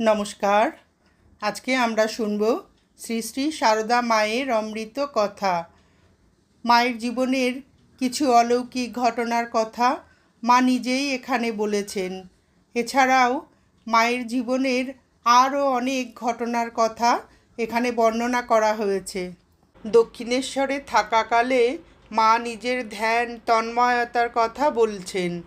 নমস্কার। আজকে আমরা শুনব শ্রী শ্রী সারদা মায়ের অমৃত কথা। মায়ের জীবনের কিছু অলৌকিক ঘটনার কথা মা নিজেই এখানে বলেছেন। এছাড়াও মায়ের জীবনের আরও অনেক ঘটনার কথা এখানে বর্ণনা করা হয়েছে। দক্ষিণেশ্বরে থাকাকালে মা নিজের ধ্যান, তন্ময়তার কথা বলছেন।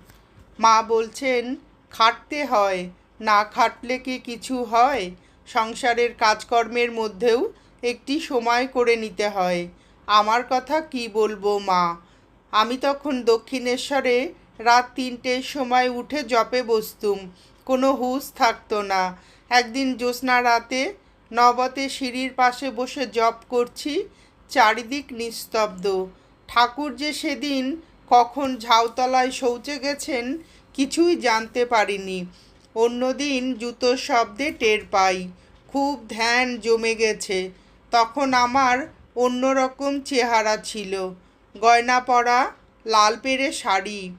মা বলছেন, খাটতে হয় না খাটলে কি কিছু হয়? সংসারের কাজকর্মের মধ্যেও একটি সময় করে নিতে হয়। আমার কথা কি বলব, মা? আমি তখন দক্ষিণেশ্বরে রাত তিনটের সময় উঠে জপে বসতুম। কোনো হুঁশ থাকতো না। একদিন জ্যোৎস্না রাতে নবতে সিঁড়ির পাশে বসে জপ করছি, চারিদিক নিস্তব্ধ। ঠাকুর যে সেদিন কখন ঝাউতলায় শৌচে গেছেন কিছুই জানতে পারিনি। অন্যদিন জুতোর শব্দে টের পাই। খুব ধ্যান জমে গেছে। তখন আমার অন্যরকম চেহারা ছিল। গয়না পরা, লাল পেরে শাড়ি।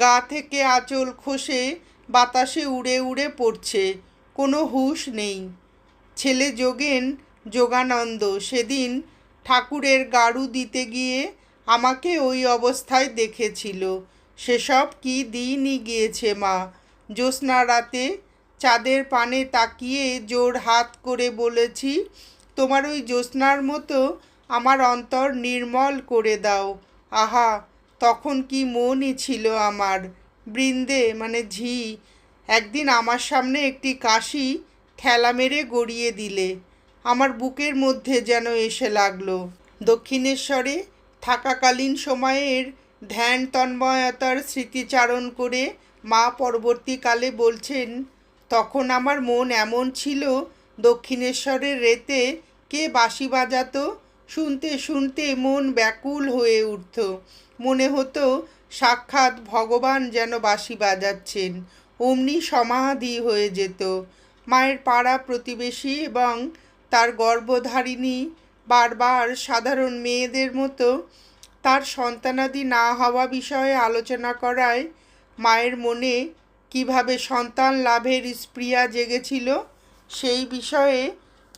গা থেকে আঁচল খসে বাতাসে উড়ে উড়ে পড়ছে। কোনো হুঁশ নেই। ছেলে যোগেন যোগানন্দ সেদিন ঠাকুরের গাড়ু দিতে গিয়ে আমাকে ওই অবস্থায় দেখেছিল। সেসব কি দিনই গিয়েছে মা? জ্যোৎস্না রাতে চাঁদের পানে তাকিয়ে জোর হাত করে বলেছি, তোমার ওই জ্যোৎস্নার মতো আমার অন্তর নির্মল করে দাও। আহা, তখন কি মনই ছিল আমার? বৃন্দে মানে ঝি, একদিন আমার সামনে একটি কাশি ঠেলা মেরে গড়িয়ে দিলে। আমার বুকের মধ্যে যেন এসে লাগল। দক্ষিণেশ্বরে থাকাকালীন সময়ের ধ্যান তন্ময়তার স্মৃতিচারণ করে মা পরবর্তীকালে বলছেন, তখন আমার মন এমন ছিল, দক্ষিণেশ্বরের রেতে কে বাঁশি বাজাতো, শুনতে শুনতে মন ব্যাকুল হয়ে উঠত। মনে হতো, সাক্ষাৎ ভগবান যেন বাঁশি বাজাচ্ছেন, অমনি সমাধি হয়ে যেত। মায়ের পাড়া প্রতিবেশী এবং তার গর্ভধারিণী, বারবার সাধারণ মেয়েদের মতো, তার সন্তানাদি না হওয়া বিষয়ে আলোচনা করায় মায়ের মনে কীভাবে সন্তান লাভের স্প্রিয়া জেগেছিল সেই বিষয়ে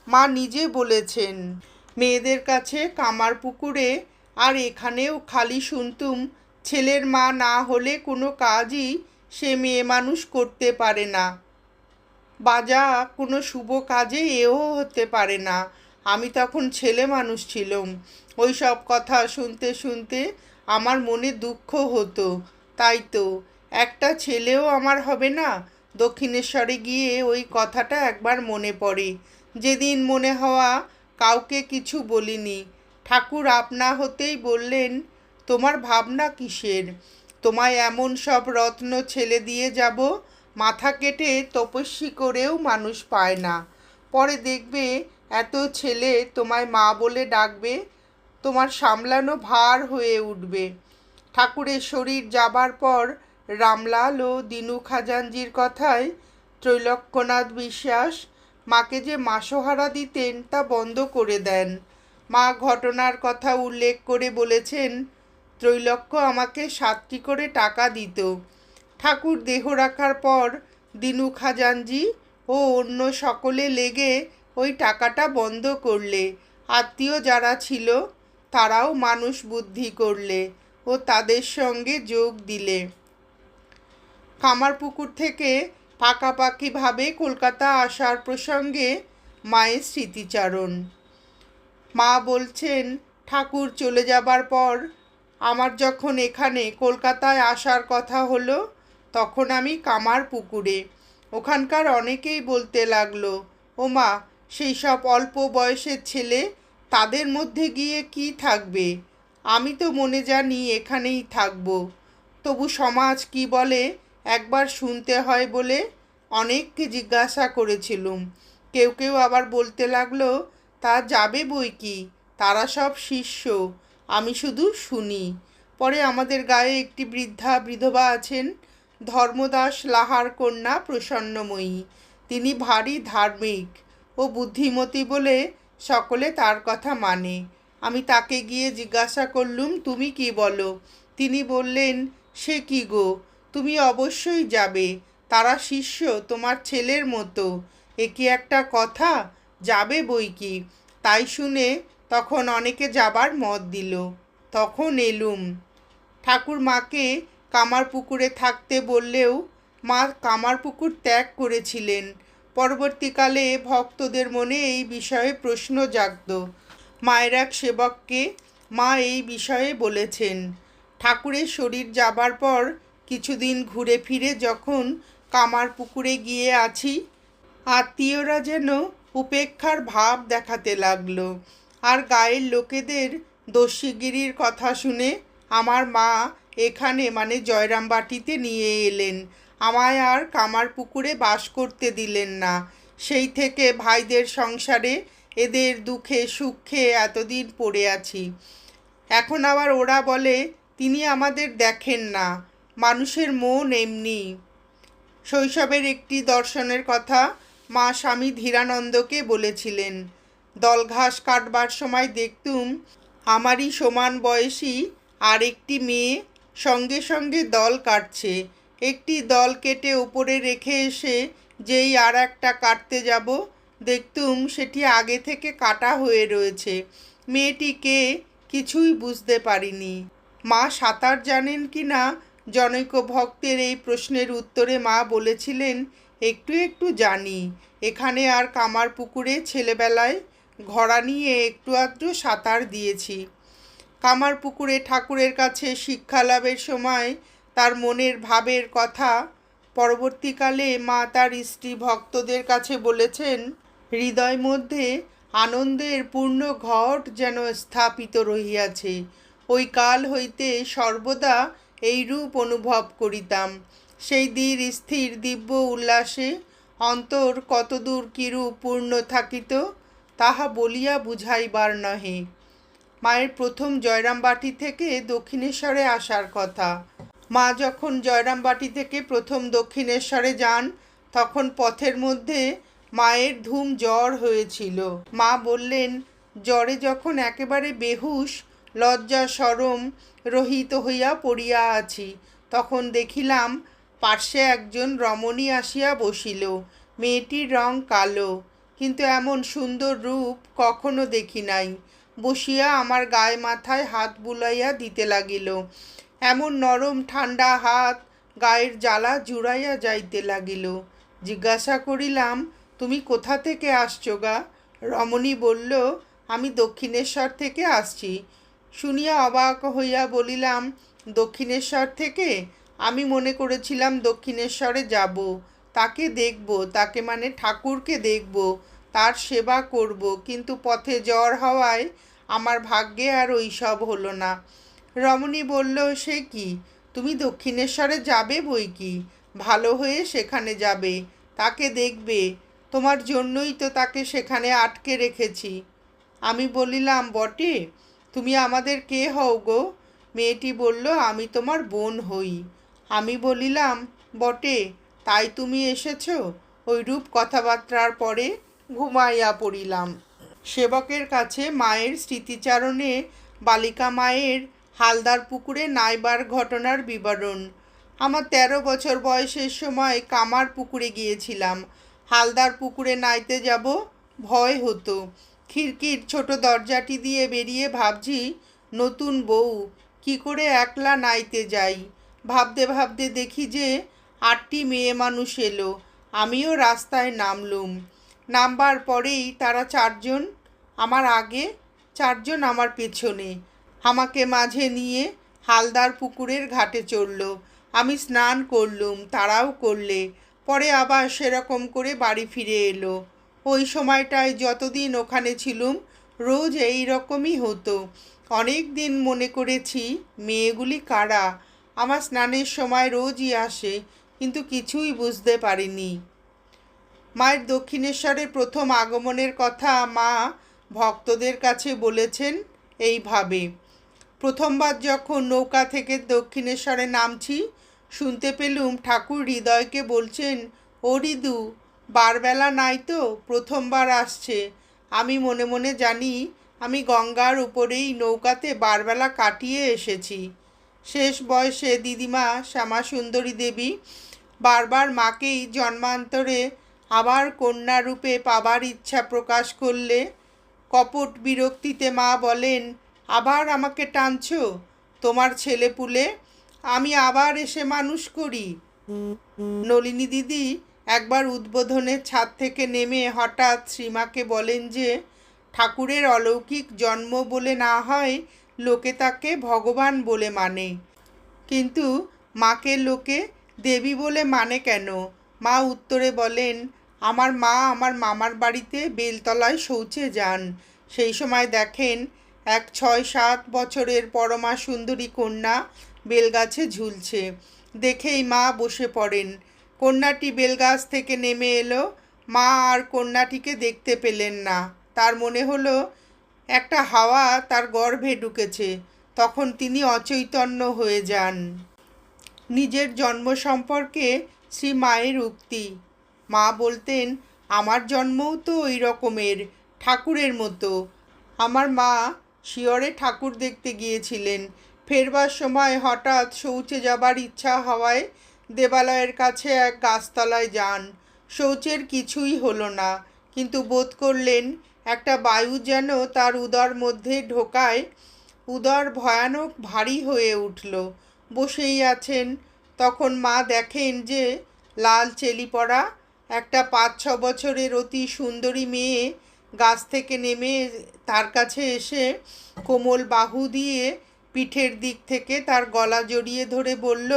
মা নিজে বলেছেন। মেয়েদের কাছে কামার পুকুরে আর এখানেও খালি শুনতুম ছেলের মা না হলে কোনো কাজই সে মেয়ে মানুষ করতে পারে না। বাজা কোনো শুভ কাজে এও হতে পারে না। আমি তখন ছেলে মানুষ ছিলাম। ওই সব কথা শুনতে শুনতে আমার মনে দুঃখ হতো। তাই তো একটা ছেলেও আমার হবে না। দক্ষিণেশ্বরে গিয়ে ওই কথাটা একবার মনে পড়ে। যেদিন মনে হওয়া কাউকে কিছু বলিনি। ঠাকুর আপনা হতেই বললেন, তোমার ভাবনা কিসের? তোমায় এমন সব রত্ন ছেলে দিয়ে যাব, মাথা কেটে তপস্বী করেও মানুষ পায় না। পরে দেখবে এত ছেলে তোমায় মা বলে ডাকবে, তোমার সামলানো ভার হয়ে উঠবে। ঠাকুরের শরীর যাবার পর রামলাল ও দিনু খাজানজির কথায় ত্রৈলক্যনাথ বিশ্বাস মাকে যে মাসোহারা দিতেন তা বন্ধ করে দেন। মা ঘটনার কথা উল্লেখ করে বলেছেন, ত্রৈলক্য আমাকে সাতটি করে টাকা দিত। ঠাকুর দেহ রাখার পর দিনু খাজানজি ও অন্য সকলে লেগে ওই টাকাটা বন্ধ করলে। আত্মীয় যারা ছিল, তারাও মানুষ বুদ্ধি করলে ও তাদের সঙ্গে যোগ দিলে। কামারপুকুর থেকে পাকাপাকিভাবে কলকাতা আসার প্রসঙ্গে মায়ের স্মৃতিচারণ। মা বলছেন, ঠাকুর চলে যাবার পর আমার যখন এখানে কলকাতায় আসার কথা হলো, তখন আমি কামার পুকুরে। ওখানকার অনেকেই বলতে লাগল ওমা সেই সব অল্প বয়সের ছেলে, তাদের মধ্যে গিয়ে কি থাকবে? আমি তো মনে জানি এখানেই থাকব। তবু সমাজ কি বলে একবার শুনতে হয় বলে অনেককে জিজ্ঞাসা করেছিলুম। কেউ কেউ আবার বলতে লাগল, তা যাবে বই কি? তারা সব শিষ্য, আমি শুধু শুনি। পরে আমাদের গায়ে একটি বৃদ্ধা বিধবা আছেন, ধর্মদাস লাহার কন্যা প্রসন্নময়ী। তিনি ভারী ধার্মিক ও বুদ্ধিমতী বলে সকলে তার কথা মানে। আমি তাকে গিয়ে জিজ্ঞাসা করলুম, তুমি কি বলো? তিনি বললেন, সে কি গো? তুমি অবশ্যই যাবে। তারা শিষ্য তোমার ছেলের মতো। এ কি একটা কথা? যাবে বই কি? তাই শুনে তখন অনেকে যাবার মত দিল। তখন এলুম। ঠাকুর মাকে কামার পুকুরে থাকতে বললেও মা কামার পুকুর ত্যাগ করেছিলেন। পরবর্তীকালে ভক্তদের মনে এই বিষয়ে প্রশ্ন জাগত। মায়ের এক সেবককে মা এই বিষয়ে বলেছেন, ঠাকুরের শরীর যাবার পর কিছুদিন ঘুরে ফিরে যখন কামার পুকুরে গিয়ে আছি, আত্মীয়রা যেন উপেক্ষার ভাব দেখাতে লাগল। আর গায়ের লোকেদের দস্যিগিরির কথা শুনে আমার মা এখানে মানে জয়রামবাটিতে নিয়ে এলেন। আমায় আর কামার পুকুরে বাস করতে দিলেন না। সেই থেকে ভাইদের সংসারে এদের দুঃখে সুখে এতদিন পড়ে আছি। এখন আবার ওরা বলে, তিনি আমাদের দেখেন না। মানুষের মন এমনি। শৈশবের একটি দর্শনের কথা মা স্বামী ধীরানন্দকে বলেছিলেন, দল ঘাস কাটবার সময় দেখতুম আমারই সমান বয়সী আর একটি মেয়ে সঙ্গে সঙ্গে দল কাটছে। একটি দল কেটে উপরে রেখে এসে যেই আর একটা কাটতে যাব, দেখতুম সেটি আগে থেকে কাটা হয়ে রয়েছে। মেয়েটিকে কিছুই বুঝতে পারিনি। মা সাঁতার জানেন কি না জনৈক ভক্তের এই প্রশ্নের উত্তরে মা বলেছিলেন, একটু একটু জানি, এখানে আর কামার পুকুরে ছেলেবেলায় ঘোড়া নিয়ে একটু আধটু সাঁতার দিয়েছি। কামার পুকুরে ঠাকুরের কাছে শিক্ষা লাভের সময় তার মনের ভাবের কথা পরবর্তীকালে মা তার স্ত্রী ভক্তদের কাছে বলেছেন, হৃদয় মধ্যে আনন্দের পূর্ণ ঘট যেন স্থাপিত রহিয়াছে। ওই কাল হইতে সর্বদা এই রূপ অনুভব করিতাম। সেই দীর স্থির দিব্য উল্লাসে অন্তর কতদূর কিরূপ পূর্ণ থাকিত, তাহা বলিয়া বুঝাইবার নহে। মায়ের প্রথম জয়রামবাটি থেকে দক্ষিণেশ্বরে আসার কথা। মা যখন জয়রামবাটি থেকে প্রথম দক্ষিণেশ্বরে যান, তখন পথের মধ্যে মায়ের ধুম জ্বর হয়েছিল। মা বললেন, জ্বরে যখন একেবারে বেহুশ লজ্জা সরম রহিত হইয়া পড়িয়া আছি। তখন দেখিলাম পার্শ্বে একজন রমণী আসিয়া বসিল। মেয়েটির রং কালো, কিন্তু এমন সুন্দর রূপ কখনো দেখি নাই। বসিয়া আমার গায়ে মাথায় হাত বুলাইয়া দিতে লাগিল। এমন নরম ঠান্ডা হাত গায়ের জ্বালা জুড়াইয়া যাইতে লাগিল। জিজ্ঞাসা করিলাম, তুমি কোথা থেকে আসছো গা? রমণী বলল, আমি দক্ষিণেশ্বর থেকে আসছি। শুনিয়া অবাক হইয়া বলিলাম, দক্ষিণেশ্বর থেকে? আমি মনে করেছিলাম দক্ষিণেশ্বরে যাব। তাকে দেখব, তাকে মানে ঠাকুরকে দেখব, তার সেবা করব, কিন্তু পথে জ্বর হওয়ায় আমার ভাগ্যে আর ওই সব হলো না। রমণী বলল, সে কি? তুমি দক্ষিণেশ্বরে যাবে বই কি? ভালো হয়ে সেখানে যাবে, তাকে দেখবে, তোমার জন্যই তো তাকে সেখানে আটকে রেখেছি। আমি বলিলাম, বটে? তুমি আমাদের কে হও গো? মেয়েটি বলল, আমি তোমার বোন হই। আমি বলিলাম, বটে, তাই তুমি এসেছ? ওই রূপ কথাবার্তার পরে ঘুমাইয়া পড়িলাম। সেবকের কাছে মায়ের স্মৃতিচারণে বালিকা মায়ের হালদার পুকুরে নাইবার ঘটনার বিবরণ। আমার তেরো বছর বয়সের সময় কামার পুকুরে গিয়েছিলাম। হালদার পুকুরে নাইতে যাব, ভয় হতো। খিড়কির ছোট দরজাটি দিয়ে বেরিয়ে ভাবছি, নতুন বউ, কি করে একলা নাইতে যাই? ভাবতে ভাবতে দেখি যে আটটি মেয়ে মানুষ এলো, আমিও রাস্তায় নামলুম। নামবার পরেই তারা চারজন, আমার আগে, চারজন আমার পেছনে, আমাকে মাঝে নিয়ে হালদার পুকুরের ঘাটে চড়ল। আমি স্নান করলুম, তারাও করলে, পরে আবার সেরকম করে বাড়ি ফিরে এলো। ওই সময়টায় যতদিন ওখানে ছিলুম, রোজ এই রকমই হতো। অনেক দিন মনে করেছি, মেয়েগুলি কারা? আমার স্নানের সময় রোজই আসে, কিন্তু কিছুই বুঝতে পারিনি। মায়ের দক্ষিণেশ্বরের প্রথম আগমনের কথা মা ভক্তদের কাছে বলেছেন এইভাবে। প্রথমবার যখন নৌকা থেকে দক্ষিণেশ্বরে নামছি, শুনতে পেলুম ঠাকুর হৃদয়কে বলছেন, ও রিদু বারবেলা নাই তো, প্রথমবার আসছে। আমি মনে মনে জানি, আমি গঙ্গার উপরেই নৌকাতে বারবেলা কাটিয়ে এসেছি। শেষ বয়সে দিদিমা শ্যামা সুন্দরী দেবী বারবার মাকেই জন্মান্তরে আবার কন্যা রূপে পাবার ইচ্ছা প্রকাশ করলে, কপট বিরক্তিতে মা বলেন, আবার আমাকে টানছো? তোমার ছেলে পুলে আমি আবার এসে মানুষ করি। নলিনী দিদি একবার উদ্বোধনের ছাদ থেকে নেমে হঠাৎ শ্রীমাকে বলেন যে, ঠাকুরের অলৌকিক জন্ম বলে না হয় লোকে তাকে ভগবান বলে মানে। কিন্তু মাকে লোকে দেবী বলে মানে কেন? মা উত্তরে বলেন, আমার মা আমার মামার বাড়িতে বেলতলায় শৌচে যান। সেই সময় দেখেন এক ছয় সাত বছরের পরমা সুন্দরী কন্যা বেলগাছে ঝুলছে। দেখেই মা বসে পড়েন। কন্যাটি বেলগাছ থেকে নেমে এলো। মা আর কন্যাটিকে দেখতে পেলেন না। তার মনে হলো, একটা হাওয়া তার গর্ভে ঢুকেছে। তখন তিনি অচৈতন্য হয়ে যান। নিজের জন্ম সম্পর্কে শ্রী মায়ের উক্তি। মা বলতেন, আমার জন্মও তো ওই রকমের, ঠাকুরের মতো। আমার মা শিয়রে ঠাকুর দেখতে গিয়েছিলেন। ফেরবার সময় হঠাৎ শৌচে যাবার ইচ্ছা হওয়ায় দেবালয়ের কাছে এক গাছতলায় যান। শৌচের কিছুই হলো না, কিন্তু বোধ করলেন একটা বায়ু যেন তার উদর মধ্যে ঢোকায়। উদর ভয়ানক ভারী হয়ে উঠল। বসেই আছেন। তখন মা দেখেন যে লাল চেলি পড়া একটা পাঁচ ছ বছরের অতি সুন্দরী মেয়ে গাছ থেকে নেমে তার কাছে এসে কোমল বাহু দিয়ে পিঠের দিক থেকে তার গলা জড়িয়ে ধরে বলল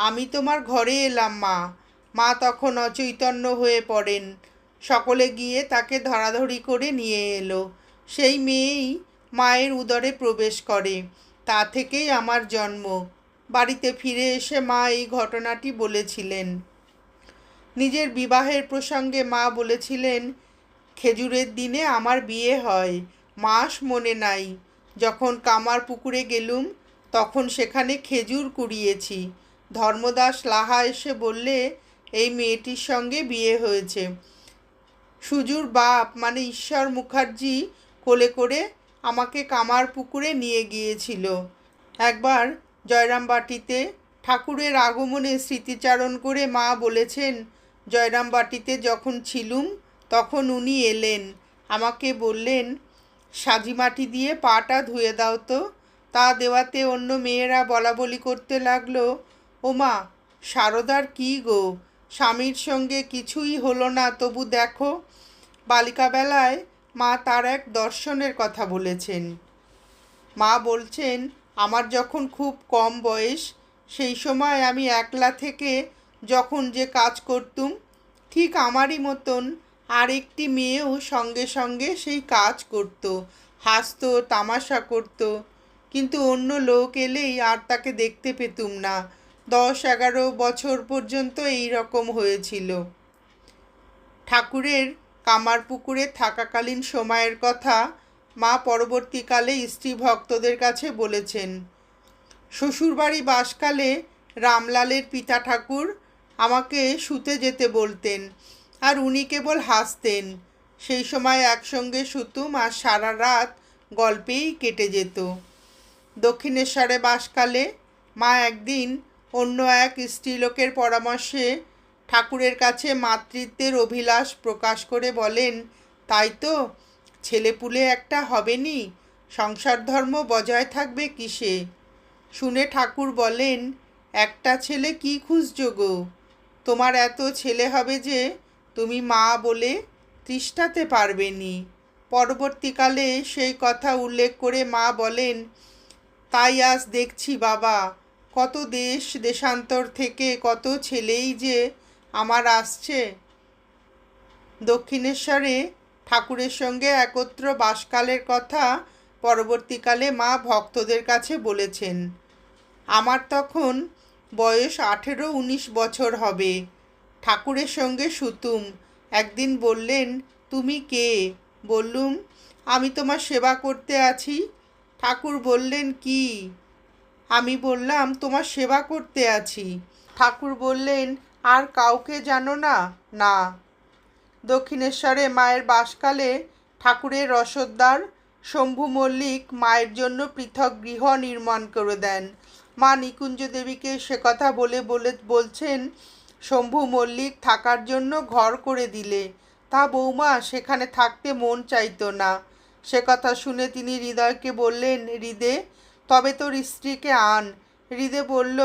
আমি তোমার ঘরে এলাম, মা। মা তখন অচৈতন্য হয়ে পড়েন। সকলে গিয়ে তাকে ধরাধরি করে নিয়ে এলো। সেই মেয়েই মায়ের উদরে প্রবেশ করে। তা থেকেই আমার জন্ম। বাড়িতে ফিরে এসে মা এই ঘটনাটি বলেছিলেন। নিজের বিবাহের প্রসঙ্গে মা বলেছিলেন, খেজুরের দিনে আমার বিয়ে হয়, মাস মনে নাই। যখন কামার পুকুরে গেলুম, তখন সেখানে খেজুর কুড়িয়েছি। ধর্মদাস লাহা এসে বললে, এই মেয়েটির সঙ্গে বিয়ে হয়েছে। সুজুর বাপ মানে ঈশ্বর মুখার্জি, কোলে করে আমাকে কামার পুকুরে নিয়ে গিয়েছিল। একবার জয়রামবাটিতে ঠাকুরের আগমনে স্মৃতিচারণ করে মা বলেছেন, জয়রামবাটিতে যখন ছিলুম, তখন উনি এলেন। আমাকে বললেন সাজি মাটি দিয়ে পাটা ধুয়ে দাও তো। তা দেওয়াতে অন্য মেয়েরা বলা বলি করতে লাগল। ওমা, সারদার কী গো? স্বামীর সঙ্গে কিছুই হলো না, তবু দেখো। বালিকাবেলায় মা তার এক দর্শনের কথা বলেছেন। মা বলছেন, আমার যখন খুব কম বয়স, সেই সময় আমি একলা থেকে যখন যে কাজ করতুম, ঠিক আমারই মতন আরেকটি মেয়েও সঙ্গে সঙ্গে সেই কাজ করত, হাসতো, তামাশা করত। কিন্তু অন্য লোক এলেই আর তাকে দেখতে পেতুম না। দশ এগারো বছর পর্যন্ত এই রকম হয়েছিল। ঠাকুরের কামার পুকুরে থাকাকালীন সময়ের কথা মা পরবর্তীকালে স্ত্রী ভক্তদের কাছে বলেছেন, শ্বশুরবাড়ি বাসকালে রামলালের পিতা ঠাকুর আমাকে শুতে যেতে বলতেন আর উনি কেবল হাসতেন। সেই সময় একসঙ্গে শুতুম আর সারা রাত গল্পেই কেটে যেত। দক্ষিণেশ্বরে বাসকালে মা একদিন অন্য এক স্ত্রীলোকের পরামর্শে ঠাকুরের কাছে মাতৃত্বের অভিলাষ প্রকাশ করে বলেন, তাই তো, ছেলেপুলে একটা হবেনি সংসার ধর্ম বজায় থাকবে কিসে? শুনে ঠাকুর বলেন, একটা ছেলে কি খুঁজছো গো? তোমার এত ছেলে হবে যে তুমি মা বলে তৃষ্ঠাতে পারবে নি। পরবর্তীকালে সেই কথা উল্লেখ করে মা বলেন, তাই আজ দেখছি বাবা কত দেশ দেশান্তর থেকে কত ছেলেই যে আমার আসছে। দক্ষিণেশ্বরে ঠাকুরের সঙ্গে একত্র বাসকালের কথা পরবর্তীকালে মা ভক্তদের কাছে বলেছেন। আমার তখন বয়স আঠেরো উনিশ বছর হবে। ঠাকুরের সঙ্গে সুতুম। একদিন বললেন, তুমি কে? বললুম, আমি তোমার সেবা করতে আছি। ঠাকুর বললেন, কি? আমি বললাম, তোমার সেবা করতে আছি। ঠাকুর বললেন, আর কাউকে জানো না? না। দক্ষিণেশ্বরে মায়ের বাসকালে ঠাকুরের রসদ্দার শম্ভু মল্লিক মায়ের জন্য পৃথক গৃহ নির্মাণ করে দেন। মা নিকুঞ্জ দেবীকে সে কথা বলে বলে বলছেন, শম্ভু মল্লিক থাকার জন্য ঘর করে দিলে। তা বৌমা, সেখানে থাকতে মন চাইতো না। সে কথা শুনে তিনি হৃদয়কে বললেন, হৃদে তবে তোর স্ত্রীকে আন। হৃদে বলল,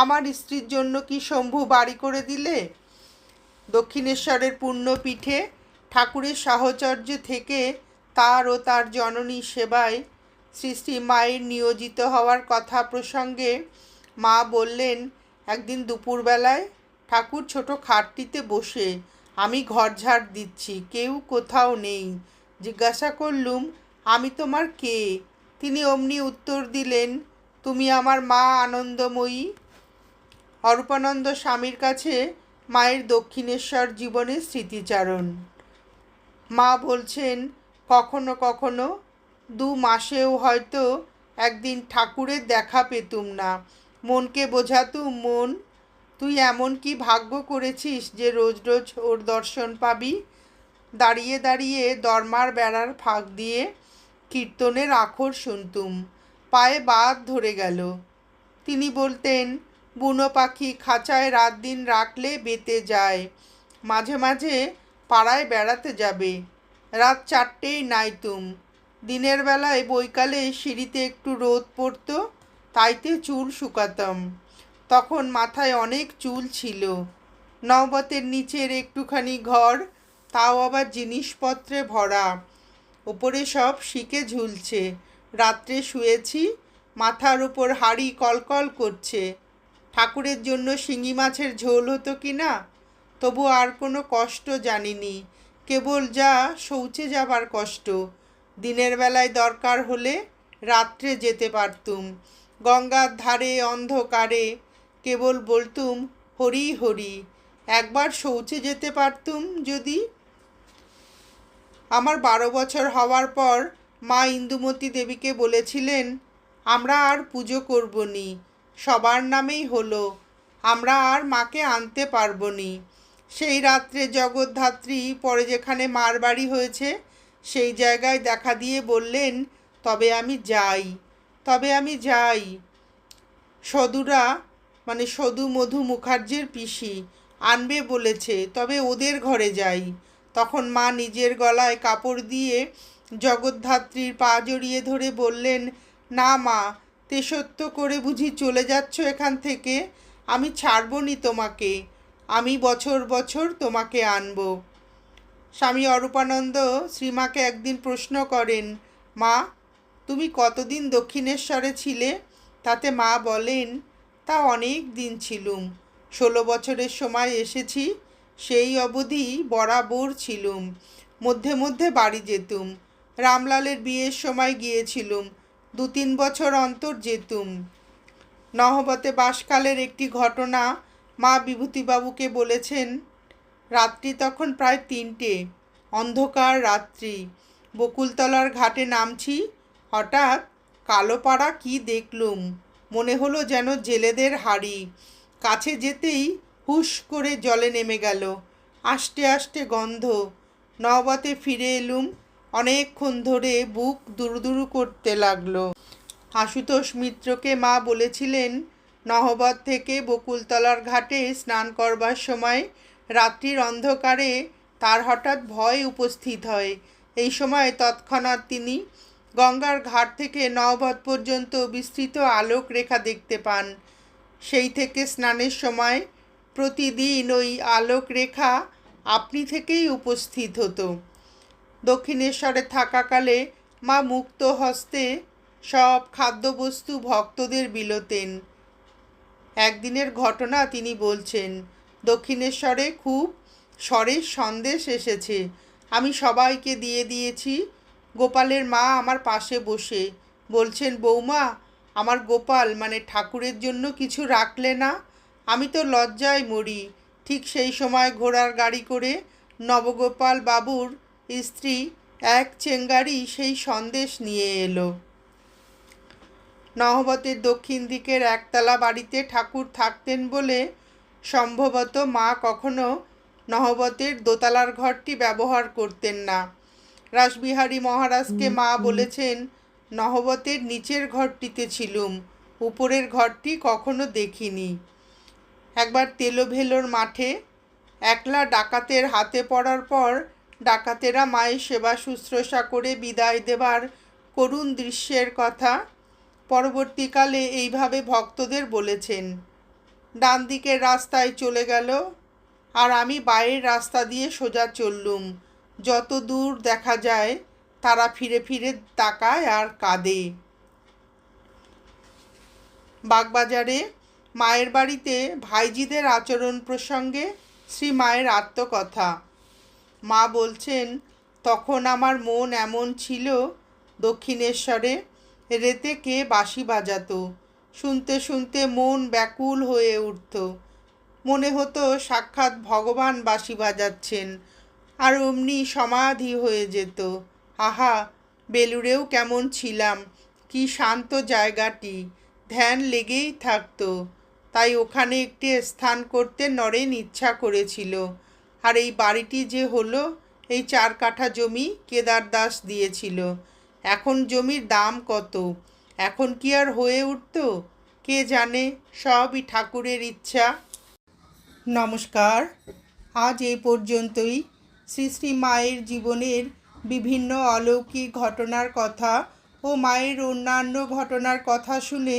আমার স্ত্রীর জন্য কি শম্ভু বাড়ি করে দিলে? দক্ষিণেশ্বরের পূর্ণপীঠে ঠাকুরের সাহচর্য থেকে তার ও তার জননী সেবায় শ্রী শ্রী মায়ের নিয়োজিত হওয়ার কথা প্রসঙ্গে মা বললেন, একদিন দুপুরবেলায় ঠাকুর ছোট খাটটিতে বসে আমি ঘর ঝাড় দিচ্ছি, কেউ কোথাও নেই। জিজ্ঞাসা করলুম, আমি তোমার কে? তিনি অমনি উত্তর দিলেন, তুমি আমার মা আনন্দময়ী। অরূপানন্দ স্বামীর কাছে মায়ের দক্ষিণেশ্বর জীবনের স্মৃতিচারণ। মা বলছেন, কখনো কখনো, দু মাসেও হয়তো একদিন ঠাকুরের দেখা পেতুম না। মনকে বোঝাতুম, মন, তুই এমন কি ভাগ্য করেছিস যে রোজ রোজ ওর দর্শন পাবি? দাঁড়িয়ে দাঁড়িয়ে দরমার বেড়ার ফাঁক দিয়ে কীর্তনের আখর শুনতুম, পায়ে বাদ ধরে গেল। তিনি বলতেন, বুনো পাখি খাঁচায় রাত দিন রাখলে বেতে যায়, মাঝে মাঝে পাড়ায় বেড়াতে যাবে, রাত চারটেই নাইতুম। দিনের বেলায় বৈকালে সিঁড়িতে একটু রোদ পড়তো, তাইতে চুল শুকাতাম। তখন মাথায় অনেক চুল ছিল। নবতের নিচের একটুখানি ঘর, তাও আবার জিনিসপত্রে ভরা। ওপরে সব শিকে ঝুলছে। রাত্রে শুয়েছি, মাথার ওপর হাড়ি কলকল করছে। ঠাকুরের জন্য শিঙি মাছের ঝোল হতো কি না? তবু আর কোনো কষ্ট জানিনি। কেবল যা শৌচে যাবার কষ্ট। দিনের বেলায় দরকার হলে রাত্রে যেতে পারতুম। গঙ্গার ধারে, অন্ধকারে কেবল বলতুম, হরি হরি। একবার শৌচে যেতে পারতুম যদি আমার বারো বছর হওয়ার পর মা ইন্দুমতী দেবীকে বলেছিলেন, আমরা আর পুজো করব নি সবার নামেই হলো, আমরা আর মাকে আনতে পারব নি সেই রাত্রে জগদ্ধাত্রী পরে যেখানে মার বাড়ি হয়েছে, সেই জায়গায় দেখা দিয়ে বললেন, তবে আমি যাই, তবে আমি যাই। সদুরা মানে সদু মধু মুখার্জির পিসি, আনবে বলেছে, তবে ওদের ঘরে যাই। তখন মা নিজের গলায় কাপড় দিয়ে জগদ্ধাত্রীর পা জড়িয়ে ধরে বললেন, না মা তেসত্য করে বুঝি চলে যাচ্ছ এখান থেকে? আমি ছাড়ব নি তোমাকে। আমি বছর বছর তোমাকে আনব স্বামী অরূপানন্দ শ্রীমাকে একদিন প্রশ্ন করেন, মা, তুমি কতদিন দক্ষিণেশ্বরে ছিলে তাতে মা বলেন, তা অনেক দিন ছিলুম। ষোলো বছরের সময় এসেছি সেই অবধি বরাবর ছিলুম, মধ্যে মধ্যে বাড়ি যেতুম। রামলালের বিয়ের সময় গিয়েছিলুম, দু তিন বছর অন্তর যেতুম। নহবতে বাসকালের একটি ঘটনা মা বিভূতিবাবুকে বলেছেন, রাত্রি তখন প্রায় তিনটে, অন্ধকার রাত্রি, বকুলতলার ঘাটে নামছি, হঠাৎ কালোপাড়া কি দেখলুম, মনে হলো যেন জেলেদের হাড়ি, কাছে যেতেই হুশ করে জলে নেমে গেল। আস্তে আস্তে গন্ধ। নবতে ফিরে এলুম। অনেকক্ষণ ধরে বুক দুরুদুরু করতে লাগল। আশুতোষ মিত্রকে মা বলেছিলেন, নহবত থেকে বকুলতলার ঘাটে স্নান করবার সময় রাত্রির অন্ধকারে তার হঠাৎ ভয় উপস্থিত হয়। এই সময় তৎক্ষণাৎ তিনি গঙ্গার ঘাট থেকে নহবত পর্যন্ত বিস্তৃত আলোক রেখা দেখতে পান। সেই থেকে স্নানের সময় প্রতিদিন ওই আলোক রেখা আপনি থেকেই উপস্থিত হতো। দক্ষিণেশ্বরে থাকাকালে মা মুক্ত হস্তে সব খাদ্যবস্তু ভক্তদের বিলোতেন। একদিনের ঘটনা তিনি বলছেন, দক্ষিণেশ্বরে খুব স্বরের সন্দেশ এসেছে। আমি সবাইকে দিয়ে দিয়েছি। গোপালের মা আমার পাশে বসে। বলছেন, বৌমা, আমার গোপাল মানে ঠাকুরের জন্য কিছু রাখলে না? আমি তো লজ্জায় মরি। ঠিক সেই সময় ঘোড়ার গাড়ি করে নবগোপাল বাবুর স্ত্রী এক চেঙ্গারি সেই সন্দেশ নিয়ে এলো। নহবতের দক্ষিণ দিকের একতলা বাড়িতে ঠাকুর থাকতেন বলে সম্ভবত মা কখনো নহবতের দোতলার ঘরটি ব্যবহার করতেন না। রাসবিহারী মহারাজকে মা বলেছেন, নহবতের নিচের ঘরটিতে ছিলুম, উপরের ঘরটি কখনো দেখিনি। একবার তেলোভেলোর মাঠে একলা ডাকাতের হাতে পড়ার পর ডাকাতেরা মায়ের সেবা শুশ্রূষা করে বিদায় দেবার করুণ দৃশ্যের কথা পরবর্তীকালে এইভাবে ভক্তদের বলেছেন। ডান দিকের রাস্তায় চলে গেল, আর আমি বাইরের রাস্তা দিয়ে সোজা চললুম। যত দূর দেখা যায়, তারা ফিরে ফিরে তাকায় আর কাঁদে। বাগবাজারে মায়ের বাড়িতে ভাইজিদের আচরণ প্রসঙ্গে শ্রী মায়ের আত্মকথা। মা বলছেন, তখন আমার মন এমন ছিল, দক্ষিণেশ্বরে রেতে কে বাঁশি বাজাতো। শুনতে শুনতে মন ব্যাকুল হয়ে উঠত। মনে হতো সাক্ষাৎ ভগবান বাঁশি বাজাচ্ছেন, আর অমনি সমাধি হয়ে যেত। আহা, বেলুড়েও কেমন ছিলাম, কি শান্ত জায়গাটি, ধ্যান লেগেই থাকতো। তাই ওখানে একটি স্থান করতে নরেন ইচ্ছা করেছিল। আর এই বাড়িটি যে হলো, এই চার কাঠা জমি কেদার দাস দিয়েছিল। এখন জমির দাম কত? এখন কি আর হয়ে উঠত? কে জানে? সবই ঠাকুরের ইচ্ছা। নমস্কার। আজ এই পর্যন্তই। শ্রী শ্রী মায়ের জীবনের বিভিন্ন অলৌকিক ঘটনার কথা ও মায়ের অন্যান্য ঘটনার কথা শুনে